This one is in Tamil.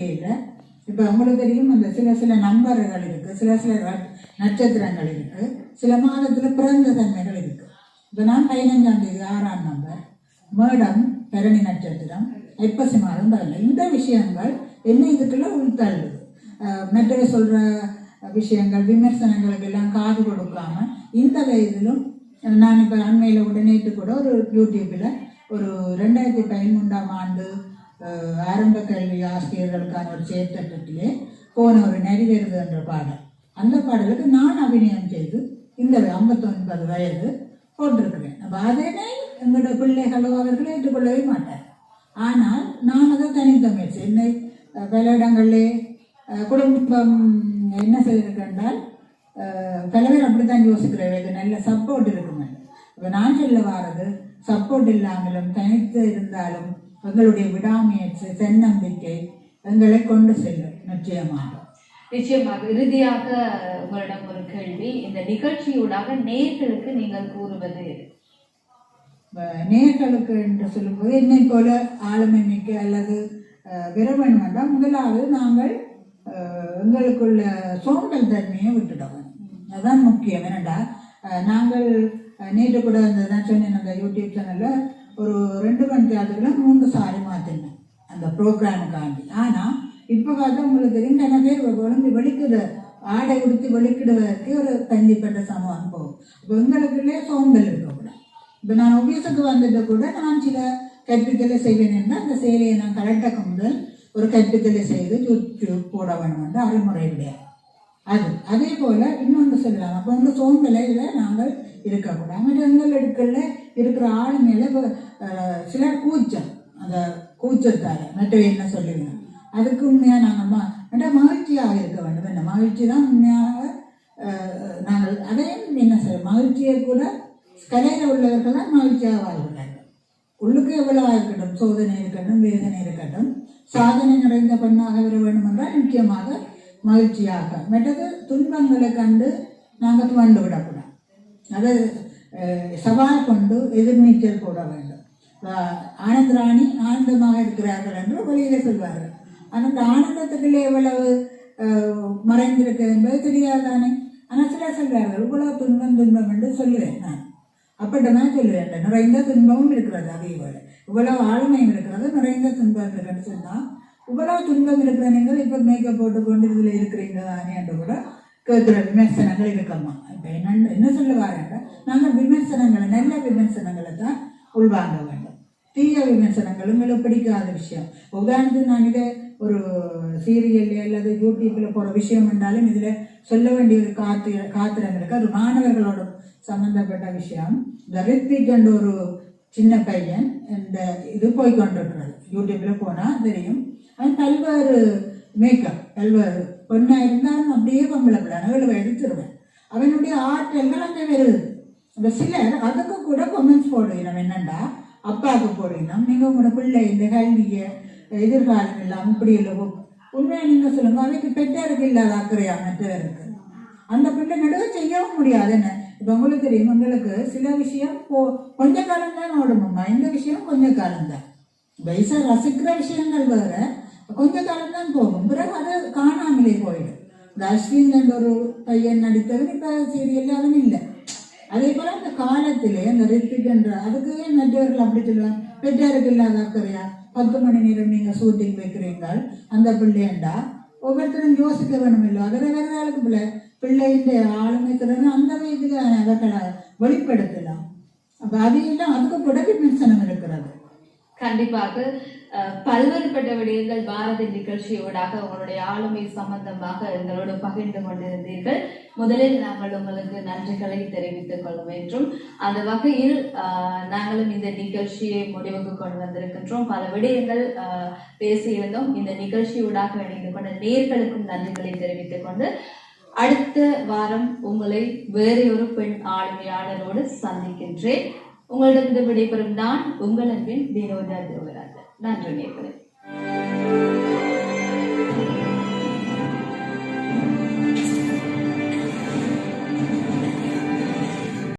இல்ல. இப்ப உங்களுக்கு தெரியும் அந்த சில சில நண்பர்கள் இருக்கு சில சில நட்சத்திரங்கள் இருக்கு சில மாதத்துல பிறந்த தன்மைகள் இருக்கு. இப்ப நான் பதினஞ்சாம் தேதி ஆறாம் நம்பர் மேடம் பரணி நட்சத்திரம் ஐப்பசி மாதம் இந்த விஷயங்கள் என்ன இதுக்குள்ள உள்தள்ளுது. அஹ் மற்றவை சொல்ற விஷயங்கள் விமர்சனங்களுக்கு எல்லாம் காது கொடுக்காம இந்த வயதிலும் நான் இப்போ அண்மையில் உடனேட்டு கூட ஒரு யூடியூப்பில் ஒரு ரெண்டாயிரத்தி பதிமூன்றாம் ஆண்டு ஆரம்ப கல்வி ஆசிரியர்களுக்கான ஒரு செயற்திட்டத்திலே போன ஒரு நெறிவேறுது என்ற பாடல். அந்த பாடலுக்கு நான் அபிநயம் செய்து இந்த ஐம்பத்தொன்பது வயது போட்டிருக்கிறேன் அப்போ அதனை எங்களோட பிள்ளைகளோ அவர்கள் ஏற்றுக்கொள்ளவே மாட்டார். ஆனால் நான் அதை தனித்த முயற்சி என்னை பல இடங்களிலே குடும்பம் என்ன செய்திருக்கின்றால் பல பேர் அப்படித்தான் யோசிக்கிறேன் நல்ல சப்போர்ட் இருக்குமே இப்போ நான் சொல்ல வாரது சப்போர்ட் இல்லாமலும் தனித்து இருந்தாலும் எங்களுடைய விடாமுயற்சி தன்னம்பிக்கை எங்களை கொண்டு செல்லும். நிச்சயமாக. நிச்சயமாக. இறுதியாக உங்களிடம் ஒரு கேள்வி. இந்த நிகழ்ச்சியூடாக நேர்களுக்கு நீங்கள் கூறுவது நேர்களுக்கு என்று சொல்லும்போது என்னை போல ஆளுமை மிக்க அல்லது வேண்டும் என்றால் முதலாவது நாங்கள் எங்களுக்குள்ள சோம்பல் தன்மையை விட்டுட்டோம் அதுதான் முக்கியம். என்னடா நாங்கள் நேற்று கூட அந்த நான் சொன்னேன் அந்த யூடியூப் சேனலில் ஒரு ரெண்டு மணி தேட்டரில் மூன்று சாரி மாற்றினேன் அந்த ப்ரோக்ராமுக்காண்டி. ஆனால் இப்போ பார்த்தா உங்களுக்கு தெரியும் நிறைய பேர் குழம்பு வெளிக்கிற ஆடை உடுத்தி வெளிக்கிடுவதற்கு ஒரு தஞ்சிப்பட்ட சமூகம் போகும். இப்போ எங்களுக்குள்ளே சோம்பல் இருக்கக்கூடாது. இப்போ நான் ஆஃபீஸுக்கு வந்துட்டு கூட நான் சில கற்பித்தலை செய்வேன் என்றால் அந்த செயலியை நான் கரெக்டாக முதல் ஒரு கற்பித்தலை செய்து யூடியூப் போட வேணும் என்று அறிமுறை கிடையாது. அது அதே போல் இன்னொன்று சொல்லலாம். அப்போ வந்து சோம்பலையில் நாங்கள் இருக்கக்கூடாது. அங்கே எங்கள் எடுக்கல இருக்கிற ஆளுமையில இப்போ சிலர் கூச்சம் அந்த கூச்சத்தால் நட்டு என்ன சொல்லுவீங்க அதுக்கு உண்மையாக நாங்கள் மா மற்ற மகிழ்ச்சியாக இருக்க வேண்டும். என்ன மகிழ்ச்சி தான் உண்மையாக நாங்கள் அதையும் என்ன செய்ய மகிழ்ச்சியை கூட கலையில் உள்ளவர்கள் மகிழ்ச்சியாக வாழ்கிறார்கள். உள்ளுக்கு எவ்வளவாக இருக்கட்டும் சோதனை இருக்கட்டும் வேதனை இருக்கட்டும் சாதனை நிறைந்த பெண்ணாக வர வேண்டும் என்றால் நிச்சயமாக மகிழ்ச்சியாக மற்றது துன்பங்களை கண்டு நாங்கள் துவண்டு விடக்கூடாது. அது சவால் கொண்டு எதிர்நீச்சல் போட வேண்டும். ஆனந்தராணி ஆனந்தமாக இருக்கிறார்கள் என்று வெளியில சொல்வார்கள். ஆனால் அந்த ஆனந்தத்துக்குள்ளே எவ்வளவு அஹ், மறைந்திருக்கு என்பது தெரியாதானே? ஆனால் சில சொல்வார்கள் இவ்வளவு துன்பம் துன்பம் என்று சொல்லுவேன் நான். அப்படிதான் சொல்லுவேன். நிறைந்த துன்பமும் இருக்கிறது அதே போல. இவ்வளவு ஆளுமையும் இருக்கிறது நிறைந்த துன்பம் இருக்குன்னு சொன்னா இவ்வளவு துன்பம் இருக்கிற நீங்கள் இப்ப மேக்கப் போட்டு கொண்டு இதுல இருக்கிறீங்க தானே? என்று கூட கேட்கிற விமர்சனங்கள் இருக்கம்மா இப்ப என்ன என்ன சொல்ல வரேன் நாங்கள் விமர்சனங்களை நல்ல விமர்சனங்களை தான் உள்வாங்க வேண்டும் தீய விமர்சனங்களும் உங்களுக்கு பிடிக்காத விஷயம். உதாரணத்துக்கு நான் இதை ஒரு சீரியல் அல்லது யூடியூப்ல போற விஷயம் என்றாலும் இதுல சொல்ல வேண்டிய ஒரு காத்து காத்திரங்களுக்கு அது மாணவர்களோட சம்பந்தப்பட்ட விஷயம். இந்த ரித்விக் என்ற ஒரு சின்ன பையன் இந்த இது போய் கொண்டிருக்கிறது யூடியூப்ல போனா தெரியும். அவன் பல்வேறு மேக்கப் பல்வேறு பொண்ணா இருந்தாலும் அப்படியே பொம்பளை பிள்ளை. ஏழு அவனுடைய ஆற்றல்கள் அங்கே வருது. அந்த சிலர் அதுக்கு கூட கொமெண்ட்ஸ் போடுகிறோம் என்னண்டா அப்பாவுக்கு போறீங்கன்னா நீங்க உங்களோட பிள்ளை இந்த கல்விய எதிர்காலம் எல்லாம் இப்படி இல்லை உண்மையா நீங்க சொல்லுங்க அவைக்கு பெற்றாருக்கு இல்லாத அக்கறையா மற்றவருக்கு? அந்த பிள்ளை நடுவே செய்யவும் முடியாது என்ன? இப்ப உங்களுக்கு தெரியும் உங்களுக்கு சில விஷயம் போ கொஞ்ச காலம் தான் ஓடுமாம்மா. இந்த விஷயம் கொஞ்ச காலம் தான் வயசா ரசிக்கிற விஷயங்கள் வேற கொஞ்ச காலம் தான் போகும். பிறகு அது காணாமலே போயிடும். இந்த அஸ்வின் என்ற ஒரு பையன் நடித்தவன் இப்ப சீரியல்ல அவன் இல்லை. அதே போல அந்த காலத்திலே அந்த ரித்விக் என்ற அதுக்கு ஏன் அப்படி சொல்லுவாங்க? பெற்றாருக்கு இல்லாத அக்கறையா? பத்து மணி நேரம் நீங்க ஷூட்டிங் வைக்கிறீங்கள் அந்த பிள்ளையண்டா ஒவ்வொருத்தரும் யோசிக்க வேணும் இல்லை அதில் வேற ஆளுக்கு பிள்ளை. பிள்ளையின் ஆளுமை திறன் அந்த வயதுல அவர்களை வெளிப்படுத்தலாம். அப்ப அதையெல்லாம் அதுக்கு பிறகு மின்சனம் இருக்கிறது. கண்டிப்பாக பல்வேறுபட்ட விடயங்கள் பாரதி நிகழ்ச்சியோடாக உங்களுடைய ஆளுமை சம்பந்தமாக எங்களோடு பகிர்ந்து கொண்டிருந்தீர்கள். முதலில் நாங்கள் உங்களுக்கு நன்றிகளை தெரிவித்துக் கொள்ளும் என்றும் அந்த வகையில் நாங்களும் இந்த நிகழ்ச்சியை முடிவுக்கு கொண்டு வந்திருக்கின்றோம். பல விடயங்கள் பேசியிருந்தோம். இந்த நிகழ்ச்சியூடாக இணைந்து கொண்ட நேர்களுக்கும் நன்றிகளை தெரிவித்துக் கொண்டு அடுத்த வாரம் உங்களை வேறு ஒரு பெண் ஆளுமையாளரோடு சந்திக்கின்றேன். உங்களிடம் விடைபெறும் நான் உங்கள் அன்பின் வினோதா 烂你就得回